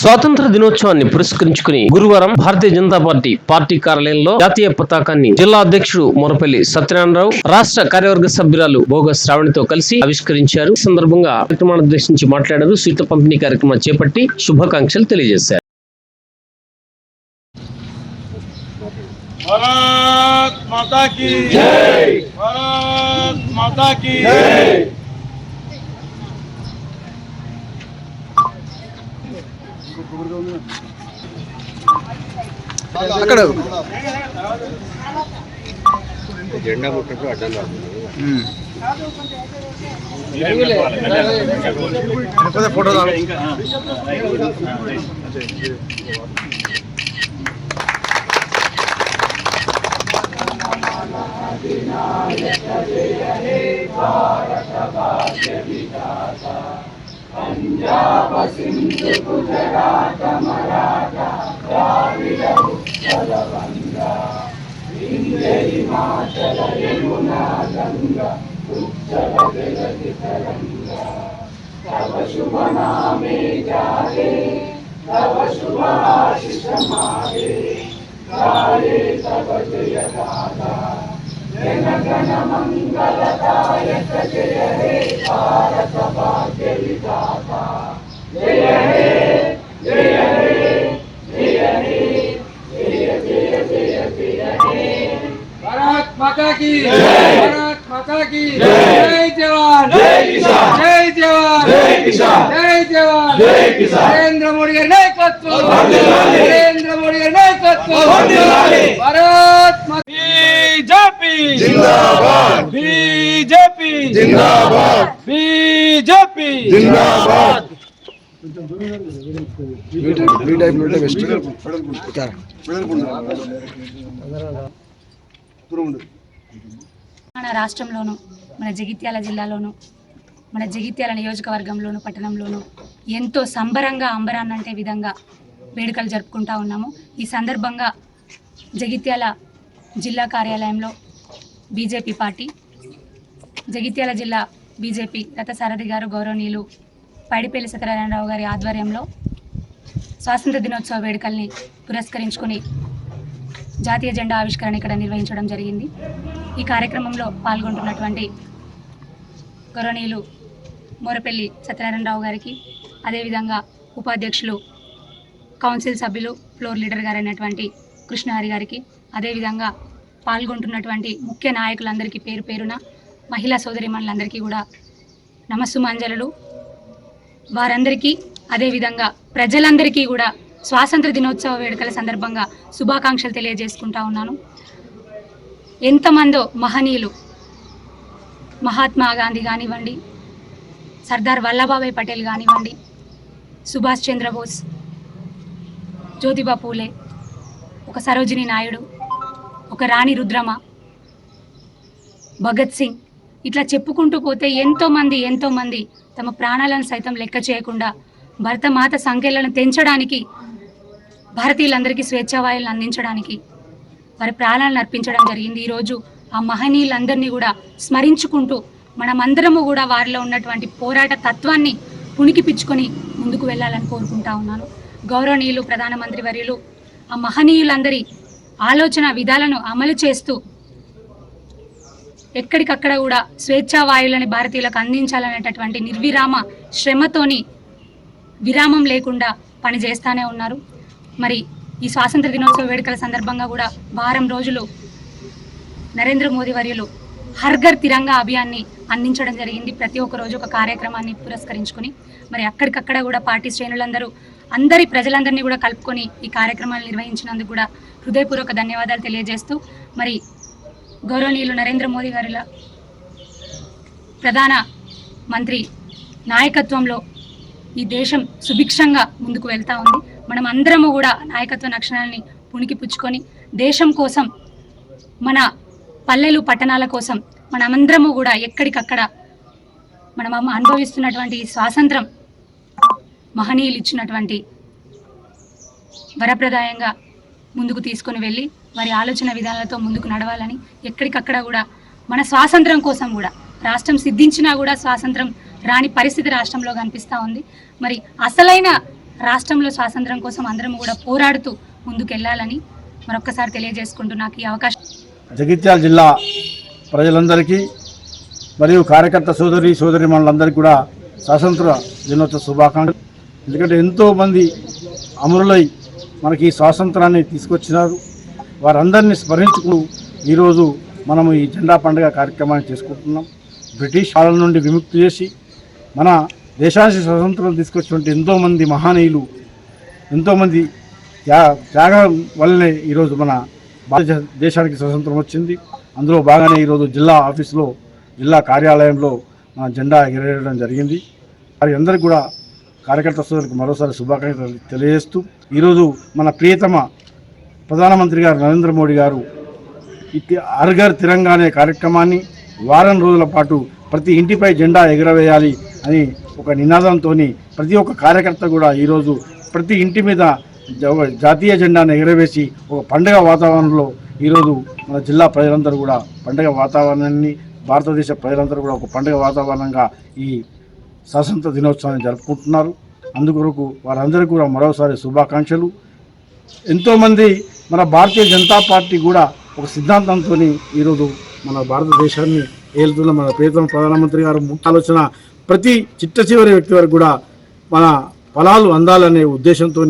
స్వాతంత్ర దినోత్సవాన్ని పురస్కరించుకుని గురువారం భారతీయ జనతా పార్టీ పార్టీ కార్యాలయంలో జాతీయ పతాకాన్ని జిల్లా అధ్యక్షుడు మురపల్లి సత్యనారాయణరావు రాష్ట్ర కార్యవర్గ సభ్యురాలు భోగ శ్రావణితో కలిసి ఆవిష్కరించారు. సందర్భంగా కార్యక్రమాన్ని ఉద్దేశించి మాట్లాడారు. సీట్ల పంపిణీ కార్యక్రమం చేపట్టి శుభాకాంక్షలు తెలియజేశారు. అక్కడ. జెండా ముట్టకు అడ్డం ఫోటో Oh भारत माता की भारत माता की जय जवान जय किसान जय जवान जय किसान जय जवान जय किसान नरेंद्र मोदी గారి నాయకత్వం నరేంద్ర మోడీ గారి నాయకత్వం భారత్ మాతా बीजेपी जिंदाबाद बीजेपी जिंदाबाद बीजेपी जिंदाबाद బీ టైప్ ఉంటే బెస్ట్ మన రాష్ట్రంలోను మన జగిత్యాల జిల్లాలోను మన జగిత్యాల నియోజకవర్గంలోను పట్టణంలోను ఎంతో సంబరంగా అంబరాన్నంటే విధంగా వేడుకలు జరుపుకుంటా ఉన్నాము. ఈ సందర్భంగా జగిత్యాల జిల్లా కార్యాలయంలో బీజేపీ పార్టీ జగిత్యాల జిల్లా బీజేపీ రథసారథి గారు గౌరవనీయులు పైడిపల్లి సత్యనారాయణరావు గారి ఆధ్వర్యంలో స్వాతంత్ర దినోత్సవ వేడుకల్ని పురస్కరించుకుని జాతీయ జెండా ఆవిష్కరణ ఇక్కడ నిర్వహించడం జరిగింది. ఈ కార్యక్రమంలో పాల్గొంటున్నటువంటి గౌరవనీయులు మోరపల్లి సత్యనారాయణరావు గారికి అదేవిధంగా ఉపాధ్యక్షులు కౌన్సిల్ సభ్యులు ఫ్లోర్ లీడర్ గారైనటువంటి కృష్ణహరి గారికి అదేవిధంగా పాల్గొంటున్నటువంటి ముఖ్య నాయకులందరికీ పేరు పేరున మహిళా సోదరిమణులందరికీ కూడా నమస్సుమాంజలు వారందరికీ అదేవిధంగా ప్రజలందరికీ కూడా స్వాతంత్ర దినోత్సవ వేడుకల సందర్భంగా శుభాకాంక్షలు తెలియజేసుకుంటా ఉన్నాను. ఎంతమందో మహనీయులు. మహాత్మా గాంధీ కానివ్వండి సర్దార్ వల్లభాయ్ పటేల్ కానివ్వండి సుభాష్ చంద్రబోస్ జ్యోతిబా పూలే ఒక సరోజిని నాయుడు ఒక రాణి రుద్రమ భగత్ సింగ్. ఇట్లా చెప్పుకుంటూ పోతే ఎంతోమంది ఎంతోమంది తమ ప్రాణాలను సైతం లెక్క చేయకుండా భరతమాత సంఖ్యలను తెంచడానికి భారతీయులందరికీ స్వేచ్ఛావాయులను అందించడానికి వారి ప్రాణాలను అర్పించడం జరిగింది. ఈరోజు ఆ మహనీయులందరినీ కూడా స్మరించుకుంటూ మనమందరము కూడా వారిలో ఉన్నటువంటి పోరాట తత్వాన్ని పుణికిపించుకొని ముందుకు వెళ్ళాలని కోరుకుంటా ఉన్నాను. గౌరవనీయులు ప్రధానమంత్రి వర్యులు ఆ మహనీయులందరి ఆలోచన విధాలను అమలు చేస్తూ ఎక్కడికక్కడ కూడా స్వేచ్ఛావాయువులని భారతీయులకు అందించాలనేటటువంటి నిర్విరామ శ్రమతోని విరామం లేకుండా పనిచేస్తానే ఉన్నారు. మరి ఈ స్వాతంత్ర దినోత్సవ వేడుకల సందర్భంగా కూడా వారం రోజులు నరేంద్ర మోదీ వర్యులు హర్ఘర్ తిరంగా అభియాన్ని అందించడం జరిగింది. ప్రతి ఒక్క రోజు ఒక కార్యక్రమాన్ని పురస్కరించుకుని మరి అక్కడికక్కడ కూడా పార్టీ శ్రేణులందరూ అందరి ప్రజలందరినీ కూడా కలుపుకొని ఈ కార్యక్రమాలు నిర్వహించినందుకు కూడా హృదయపూర్వక ధన్యవాదాలు తెలియజేస్తూ మరి గౌరవనీయులు నరేంద్ర మోదీ గారి ప్రధాన మంత్రి నాయకత్వంలో ఈ దేశం సుభిక్షంగా ముందుకు వెళ్తా ఉంది. మనం అందరము కూడా నాయకత్వ లక్షణాలని పుణికి పుచ్చుకొని దేశం కోసం మన పల్లెలు పట్టణాల కోసం మనమందరము కూడా ఎక్కడికక్కడ మనం అనుభవిస్తున్నటువంటి స్వాతంత్రం మహనీయులు ఇచ్చినటువంటి వరప్రదాయంగా ముందుకు తీసుకొని వెళ్ళి వారి ఆలోచన విధానాలతో ముందుకు నడవాలని ఎక్కడికక్కడ కూడా మన స్వాతంత్రం కోసం కూడా రాష్ట్రం సిద్ధించినా కూడా స్వాతంత్రం రాని పరిస్థితి రాష్ట్రంలో కనిపిస్తూ ఉంది. మరి అసలైన రాష్ట్రంలో స్వాతంత్రం కోసం అందరం కూడా పోరాడుతూ ముందుకెళ్ళాలని మరొక్కసారి తెలియజేసుకుంటూ నాకు ఈ అవకాశం జగిత్యాల జిల్లా ప్రజలందరికీ మరియు కార్యకర్త సోదరి సోదరి మనందరికీ కూడా స్వాతంత్ర దినోత్సవ శుభాకాంక్షలు. ఎందుకంటే ఎంతోమంది అమరులై మనకి ఈ స్వాతంత్రాన్ని తీసుకొచ్చినారు. వారందరినీ స్మరించుకు ఈరోజు మనము ఈ జెండా పండుగ కార్యక్రమాన్ని చేసుకుంటున్నాం. బ్రిటిష్ పాలన నుండి విముక్తి చేసి మన దేశానికి స్వతంత్రం తీసుకొచ్చినటువంటి ఎంతోమంది మహానీయులు ఎంతోమంది త్యా త్యాగం వల్లనే ఈరోజు మన భారత దేశానికి స్వతంత్రం వచ్చింది. అందులో బాగానే ఈరోజు జిల్లా ఆఫీసులో జిల్లా కార్యాలయంలో మన జెండా ఎగరేయడం జరిగింది. వారి అందరికీ కూడా కార్యకర్త సోదరులకు మరోసారి శుభాకాంక్షలు తెలియజేస్తూ ఈరోజు మన ప్రియతమ ప్రధానమంత్రి గారు నరేంద్ర మోడీ గారు ఇట్టి అర్ఘర్ తిరంగా అనే కార్యక్రమాన్ని వారం రోజుల పాటు ప్రతి ఇంటిపై జెండా ఎగరవేయాలి అని ఒక నినాదంతో ప్రతి ఒక్క కార్యకర్త కూడా ఈరోజు ప్రతి ఇంటి మీద జ- జాతీయ జెండాను ఎగరవేసి ఒక పండుగ వాతావరణంలో ఈరోజు మన జిల్లా ప్రజలందరూ కూడా పండుగ వాతావరణాన్ని భారతదేశ ప్రజలందరూ కూడా ఒక పండుగ వాతావరణంగా ఈ స్వాతంత్ర దినోత్సవాన్ని జరుపుకుంటున్నారు. అందుకొరకు వారందరికీ కూడా మరోసారి శుభాకాంక్షలు. ఎంతోమంది మన భారతీయ జనతా పార్టీ కూడా ఒక సిద్ధాంతంతో ఈరోజు మన భారతదేశాన్ని ఏలుతున్న మన ప్రియతమ ప్రధానమంత్రి గారు ముఖ్య ఆలోచన ప్రతి చిట్ట చివరి వ్యక్తి వరకు కూడా మన ఫలాలు అందాలనే ఉద్దేశంతో